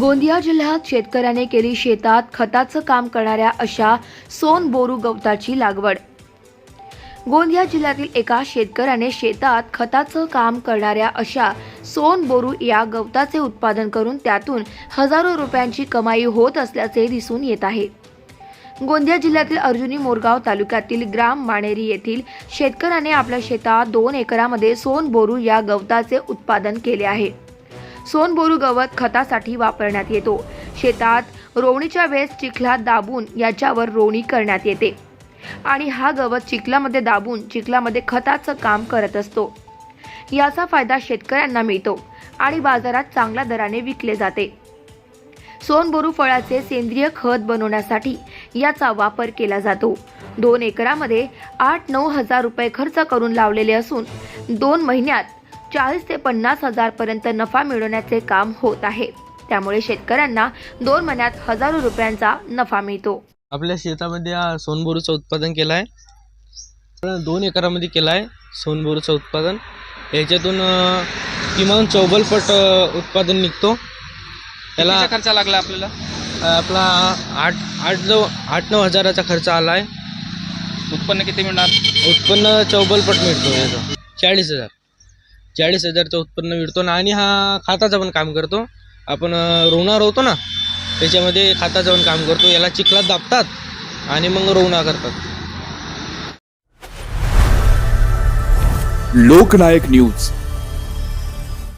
गोंदिया जिल्ह्यात शेतकऱ्याने केली शेतात खताचं काम करणाऱ्या अशा सोन बोरू गवताची लागवड. गोंदिया जिल्ह्यातील एका शेतकऱ्याने शेतात खताचं काम करणाऱ्या अशा सोन बोरू या गवताचे उत्पादन करून त्यातून हजारो रुपयांची कमाई होत असल्याचे दिसून येत आहे. गोंदिया जिल्ह्यातील अर्जुनी मोरगाव तालुक्यातील ग्राम माणेरी येथील शेतकऱ्याने आपल्या शेतात दोन एकरामध्ये सोन बोरू या गवताचे उत्पादन केले आहे. सोनबोरू गवत खतासाठी वापरण्यात येतो. शेतात रोवणीच्या वेळेस चिखलात दाबून याच्यावर रोवणी करण्यात येते. आणि हा गवत चिखलामध्ये दाबून चिखलामध्ये खताचं काम करत असतो. याचा फायदा शेतकऱ्यांना मिळतो आणि बाजारात चांगल्या दराने विकले जाते. सोनबोरू फळाचे सेंद्रिय खत बनवण्यासाठी याचा वापर केला जातो. दोन एकरामध्ये आठ नऊ हजार रुपये खर्च करून लावलेले असून दोन महिन्यात चाळीस ते पन्नास हजार पर्यंत नफा मिळवण्याचे काम होत आहे. त्यामुळे शेतकऱ्यांना दोन महिन्यात हजारो रुपयांचा नफा मिळतो. आपल्या शेतामध्ये सोनबोरूचं उत्पादन केलं आहे दोन एकरामध्ये केलं आहे सोनबोरूचं उत्पादन. याच्यातून किमान चौबलपट उत्पादन निघतो. त्याला खर्च लागला आपल्याला? आपला आठ आठ नऊ आठ नऊ हजाराचा खर्च आला आहे उत्पन्न किती मिळणार? उत्पन्न चौबलपट मिळतो याचं. चाळीस हजार. चाळीस हजारचं उत्पन्न मिळतो ना आणि हा खाताचं पण काम करतो. आपण रोवणार होतो ना त्याच्यामध्ये खाताचं पण काम करतो. याला चिखलात दाबतात आणि मग रोवणा करतात. लोकनायक न्यूज.